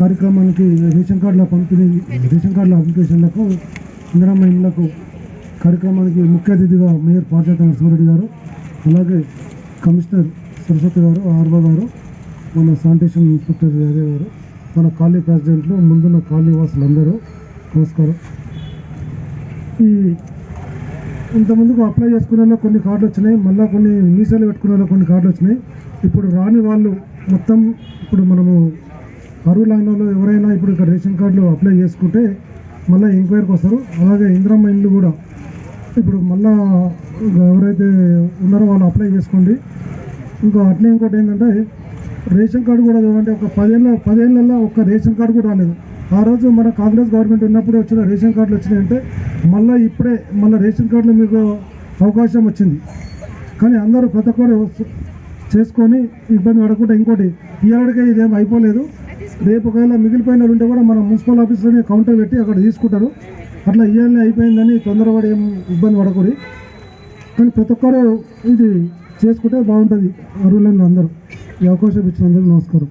కార్యక్రమానికి రేషన్ కార్డుల పంపిణీ రేషన్ కార్డుల అప్లికేషన్లకు ఇందిరమ్మ ఇళ్ళకు కార్యక్రమానికి ముఖ్య అతిథిగా మేయర్ పార్వత నరసింహారెడ్డి గారు అలాగే కమిషనర్ సరస్వతి గారు ఆర్వా గారు మన శానిటేషన్ ఇన్స్పెక్టర్ యాదవ్ గారు మన కాలనీ ప్రెసిడెంట్లు ముందున్న కాలనీ వాసులందరూ నమస్కారం. ఈ ఇంతకుముందుకు అప్లై చేసుకునే కొన్ని కార్డులు వచ్చినాయి మళ్ళీ కొన్ని మీసాలు పెట్టుకునే కొన్ని కార్డులు వచ్చినాయి. ఇప్పుడు రాని వాళ్ళు మొత్తం ఇప్పుడు మనము అరువులైన వాళ్ళు ఎవరైనా ఇప్పుడు ఇక్కడ రేషన్ కార్డులు అప్లై చేసుకుంటే మళ్ళీ ఎంక్వైరీకి వస్తారు. అలాగే ఇందిరమ్మ ఇండ్లు కూడా. ఇప్పుడు మళ్ళా ఎవరైతే ఉన్నారో వాళ్ళు అప్లై చేసుకోండి. ఇంకా అట్లే ఇంకోటి ఏంటంటే రేషన్ కార్డు కూడా చూడండి. ఒక పదేళ్ళ పదేళ్ళల్లో ఒక్క రేషన్ కార్డు కూడా రాలేదు. ఆ రోజు మన కాంగ్రెస్ గవర్నమెంట్ ఉన్నప్పుడు వచ్చిన రేషన్ కార్డులు వచ్చినాయంటే మళ్ళీ ఇప్పుడే మళ్ళీ రేషన్ కార్డులు మీకు అవకాశం వచ్చింది. కానీ అందరూ ప్రతి ఒక్కరు చేసుకొని ఇబ్బంది పడకుండా ఇంకోటి ఈ ఏడాడికే ఇదేం అయిపోలేదు. రేపు ఒకవేళ మిగిలిపోయిన ఉంటే కూడా మనం మున్సిపల్ ఆఫీస్లోనే కౌంటర్ పెట్టి అక్కడ తీసుకుంటారు. అట్లా ఇయ్యాలని అయిపోయిందని తొందరపడి ఏం ఇబ్బంది పడకూడదు. కానీ ప్రతి ఒక్కరు ఇది చేసుకుంటే బాగుంటుంది అరువులను అందరూ. ఈ అవకాశం ఇచ్చినందుకు నమస్కారం.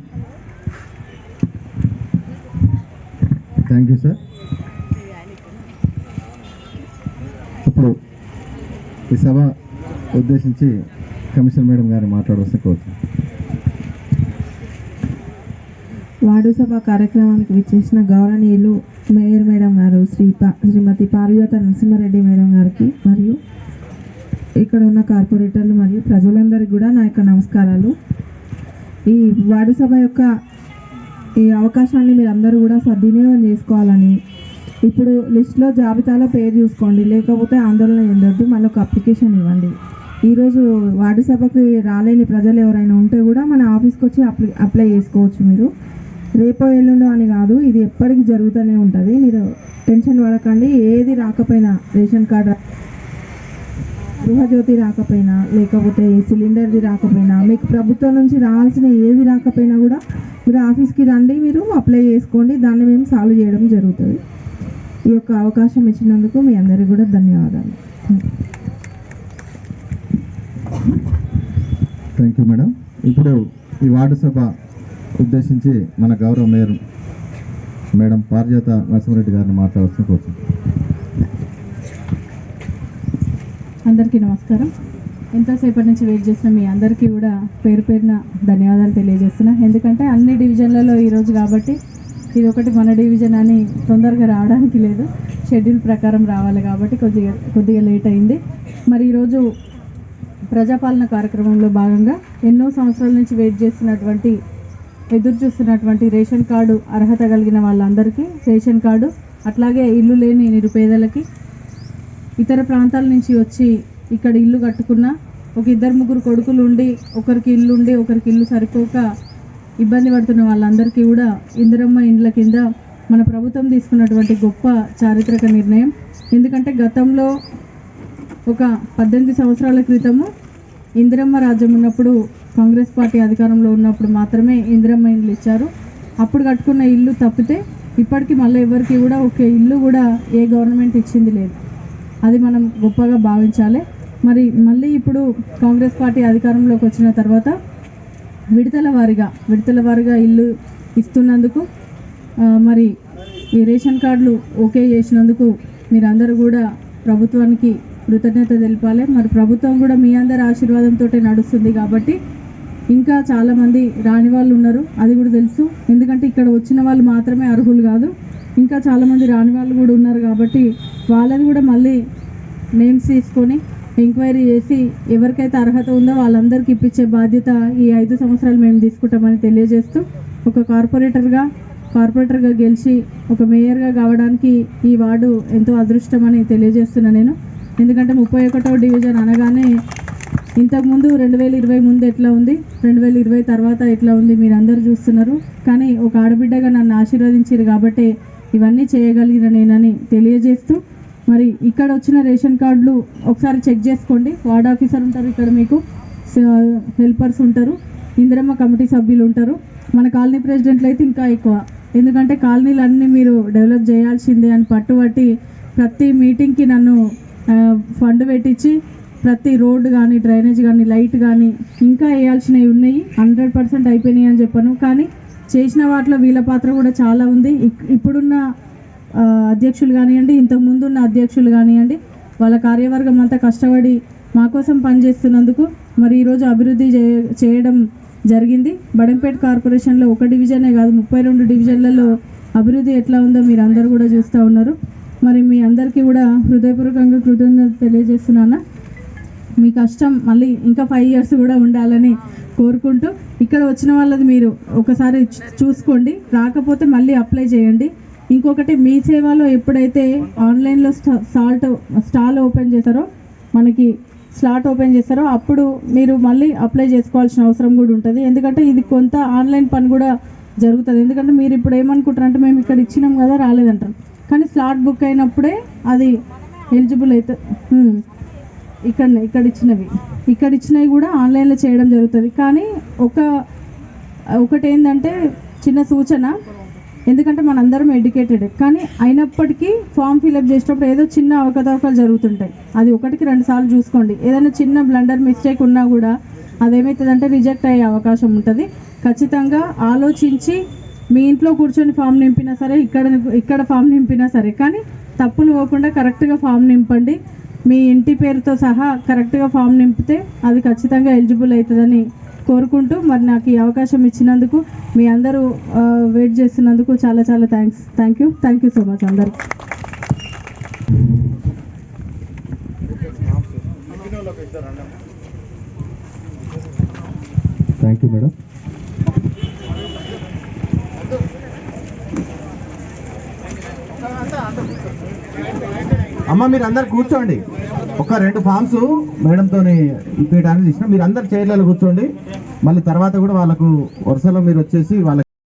థ్యాంక్ యూ సార్ ఇప్పుడు ఈ సభ ఉద్దేశించి కమిషనర్ మేడం గారిని మాట్లాడవలసిన కోరుతున్నాను. వార్డు సభ కార్యక్రమానికి విచ్చేసిన గౌరవనీయులు మేయర్ మేడం గారు శ్రీ శ్రీమతి పారిజాత నరసింహారెడ్డి మేడం గారికి మరియు ఇక్కడ ఉన్న కార్పొరేటర్లు మరియు ప్రజలందరికీ కూడా నా యొక్క నమస్కారాలు. ఈ వార్డు సభ యొక్క ఈ అవకాశాన్ని మీరు అందరూ కూడా సద్వినియోగం చేసుకోవాలని ఇప్పుడు లిస్ట్లో జాబితాలో పేరు చూసుకోండి లేకపోతే ఆందోళన చెందొద్దు మళ్ళీ ఒక అప్లికేషన్ ఇవ్వండి. ఈరోజు వార్డు సభకి రాలేని ప్రజలు ఎవరైనా ఉంటే కూడా మన ఆఫీస్కి వచ్చి అప్లై అప్లై చేసుకోవచ్చు మీరు. రేపో ఎల్లుండో అని కాదు ఇది ఎప్పటికీ జరుగుతూనే ఉంటుంది. మీరు టెన్షన్ పడకండి ఏది రాకపోయినా రేషన్ కార్డు గృహజ్యోతి రాకపోయినా లేకపోతే సిలిండర్ది రాకపోయినా మీకు ప్రభుత్వం నుంచి రావాల్సిన ఏవి రాకపోయినా కూడా మీరు ఆఫీస్కి రండి మీరు అప్లై చేసుకోండి దాన్ని మేము సాల్వ్ చేయడం జరుగుతుంది. ఈ యొక్క అవకాశం ఇచ్చినందుకు మీ అందరికీ కూడా ధన్యవాదాలు. థ్యాంక్ యూ మేడం ఇప్పుడు ఈ వార్డు సభ ఉద్దేశించి మన గౌరవ మేయర్ మేడం పారిజాత నరసింహారెడ్డి గారిని మాట్లాడాల్సిన కోసం. అందరికీ నమస్కారం. ఎంతసేపటి నుంచి వెయిట్ చేసిన మీ అందరికీ కూడా పేరు పేరున ధన్యవాదాలు తెలియజేస్తున్నా. ఎందుకంటే అన్ని డివిజన్లలో ఈరోజు కాబట్టి ఇది ఒకటి మన డివిజన్ అని తొందరగా రావడానికి లేదు. షెడ్యూల్ ప్రకారం రావాలి కాబట్టి కొద్దిగా కొద్దిగా లేట్ అయింది. మరి ఈరోజు ప్రజాపాలన కార్యక్రమంలో భాగంగా ఎన్నో సంవత్సరాల నుంచి వెయిట్ చేస్తున్నటువంటి ఎదురు చూస్తున్నటువంటి రేషన్ కార్డు అర్హత కలిగిన వాళ్ళందరికీ రేషన్ కార్డు అట్లాగే ఇల్లు లేని నిరుపేదలకి ఇతర ప్రాంతాల నుంచి వచ్చి ఇక్కడ ఇల్లు కట్టుకున్న ఒక ఇద్దరు ముగ్గురు కొడుకులు ఉండి ఒకరికి ఇల్లు ఉండి ఒకరికి ఇల్లు సరిపోక ఇబ్బంది పడుతున్న వాళ్ళందరికీ కూడా ఇందిరమ్మ ఇండ్ల కింద మన ప్రభుత్వం తీసుకున్నటువంటి గొప్ప చారిత్రక నిర్ణయం. ఎందుకంటే గతంలో ఒక పద్దెనిమిది సంవత్సరాల క్రితము ఇందిరమ్మ రాజ్యం ఉన్నప్పుడు కాంగ్రెస్ పార్టీ అధికారంలో ఉన్నప్పుడు మాత్రమే ఇందిరమ్మ ఇండ్లు ఇచ్చారు. అప్పుడు కట్టుకున్న ఇల్లు తప్పితే ఇప్పటికీ మళ్ళీ ఎవరికి కూడా ఒక ఇల్లు కూడా ఏ గవర్నమెంట్ ఇచ్చింది లేదు. అది మనం గొప్పగా భావించాలి. మరి మళ్ళీ ఇప్పుడు కాంగ్రెస్ పార్టీ అధికారంలోకి వచ్చిన తర్వాత విడతల వారిగా విడతల వారిగా ఇల్లు ఇస్తున్నందుకు మరి ఈ రేషన్ కార్డులు ఓకే చేసినందుకు మీరందరూ కూడా ప్రభుత్వానికి కృతజ్ఞత తెలిపాలి. మరి ప్రభుత్వం కూడా మీ అందరి ఆశీర్వాదంతో నడుస్తుంది కాబట్టి ఇంకా చాలామంది రాని వాళ్ళు ఉన్నారు. అది కూడా తెలుసు. ఎందుకంటే ఇక్కడ వచ్చిన వాళ్ళు మాత్రమే అర్హులు కాదు. ఇంకా చాలామంది రాని వాళ్ళు కూడా ఉన్నారు కాబట్టి వాళ్ళని కూడా మళ్ళీ నేమ్స్ తీసుకొని ఎంక్వైరీ చేసి ఎవరికైతే అర్హత ఉందో వాళ్ళందరికీ ఇప్పించే బాధ్యత ఈ ఐదు సంవత్సరాలు మేము తీసుకుంటామని తెలియజేస్తూ ఒక కార్పొరేటర్గా కార్పొరేటర్గా గెలిచి ఒక మేయర్గా కావడానికి ఈ వార్డు ఎంతో అదృష్టమని తెలియజేస్తున్నా నేను. ఎందుకంటే ముప్పై ఒకటో డివిజన్ అనగానే ఇంతకుముందు రెండు వేల ఇరవై ముందు ఎట్లా ఉంది? రెండు వేల ఇరవై తర్వాత ఎట్లా ఉంది? మీరు అందరు చూస్తున్నారు. కానీ ఒక ఆడబిడ్డగా నన్ను ఆశీర్వదించారు కాబట్టి ఇవన్నీ చేయగలిగిన నేనని తెలియజేస్తూ మరి ఇక్కడ వచ్చిన రేషన్ కార్డులు ఒకసారి చెక్ చేసుకోండి. వార్డ్ ఆఫీసర్ ఉంటారు ఇక్కడ మీకు. హెల్పర్స్ ఉంటారు. ఇందిరమ్మ కమిటీ సభ్యులు ఉంటారు. మన కాలనీ ప్రెసిడెంట్లు అయితే ఇంకా ఎక్కువ. ఎందుకంటే కాలనీలు అన్నీ మీరు డెవలప్ చేయాల్సిందే అని పట్టుబట్టి ప్రతి మీటింగ్కి నన్ను ఫండ్ పెట్టించి ప్రతి రోడ్డు కానీ డ్రైనేజ్ కానీ లైట్ కానీ ఇంకా వేయాల్సినవి ఉన్నాయి. హండ్రెడ్ పర్సెంట్ అయిపోయినాయి అని చెప్పాను. కానీ చేసిన వాటిలో వీళ్ళ పాత్ర కూడా చాలా ఉంది. ఇక్- ఇప్పుడున్న అధ్యక్షులు కానివ్వండి ఇంతకు ముందున్న అధ్యక్షులు కానివ్వండి వాళ్ళ కార్యవర్గం అంతా కష్టపడి మా కోసం పనిచేస్తున్నందుకు మరి ఈరోజు అభివృద్ధి చే చేయడం జరిగింది. బడంపేట కార్పొరేషన్లో ఒక డివిజనే కాదు ముప్పై రెండు డివిజన్లలో అభివృద్ధి ఎట్లా ఉందో మీరు అందరూ కూడా చూస్తూ ఉన్నారు. మరి మీ అందరికీ కూడా హృదయపూర్వకంగా కృతజ్ఞత తెలియజేస్తున్నాను. మీ కష్టం మళ్ళీ ఇంకా ఫైవ్ ఇయర్స్ కూడా ఉండాలని కోరుకుంటూ ఇక్కడ వచ్చిన వాళ్ళది మీరు ఒకసారి చూసుకోండి. రాకపోతే మళ్ళీ అప్లై చేయండి. ఇంకొకటి మీ సేవలో ఎప్పుడైతే ఆన్లైన్లో స్టా- సాల్ట్ స్టాల్ ఓపెన్ చేస్తారో మనకి స్లాట్ ఓపెన్ చేస్తారో అప్పుడు మీరు మళ్ళీ అప్లై చేసుకోవాల్సిన అవసరం కూడా ఉంటుంది. ఎందుకంటే ఇది కొంత ఆన్లైన్ పని కూడా జరుగుతుంది. ఎందుకంటే మీరు ఇప్పుడు ఏమనుకుంటారంటే మేము ఇక్కడ ఇచ్చినాం కదా రాలేదంటారు. కానీ స్లాట్ బుక్ అయినప్పుడే అది ఎలిజిబుల్ అవుతుంది ఇక్కడ ఇక్కడ ఇచ్చినవి ఇక్కడ ఇచ్చినవి కూడా ఆన్లైన్లో చేయడం జరుగుతుంది. కానీ ఒక ఒకటి ఏంటంటే చిన్న సూచన. ఎందుకంటే మనందరం ఎడ్యుకేటెడ్. కానీ అయినప్పటికీ ఫామ్ ఫిలప్ చేసేటప్పుడు ఏదో చిన్న అవకతవకలు జరుగుతుంటాయి. అది ఒకటికి రెండు సార్లు చూసుకోండి. ఏదైనా చిన్న బ్లండర్ మిస్టేక్ ఉన్నా కూడా అదేమవుతుందంటే రిజెక్ట్ అయ్యే అవకాశం ఉంటుంది. ఖచ్చితంగా ఆలోచించి మీ ఇంట్లో కూర్చొని ఫామ్ నింపినా సరే ఇక్కడ ఇక్కడ ఫామ్ నింపినా సరే కానీ తప్పులు పోకుండా కరెక్ట్గా ఫామ్ నింపండి. మీ ఇంటి పేరుతో సహా కరెక్ట్గా ఫామ్ నింపితే అది ఖచ్చితంగా ఎలిజిబుల్ అవుతుందని కోరుకుంటూ మరి నాకు ఈ అవకాశం ఇచ్చినందుకు మీ అందరూ వెయిట్ చేస్తున్నందుకు చాలా చాలా thanks. Thank you. Thank you so much అందరికి థ్యాంక్ యూ మేడం. అమ్మ మీరు అందరు కూర్చోండి. ఒక రెండు ఫామ్స్ మేడంతో ఇప్పించడానికి ఇచ్చిన. మీరు అందరు చైర్లలో కూర్చోండి. మళ్ళీ తర్వాత కూడా వాళ్ళకు వరుసలో మీరు వచ్చేసి వాళ్ళకి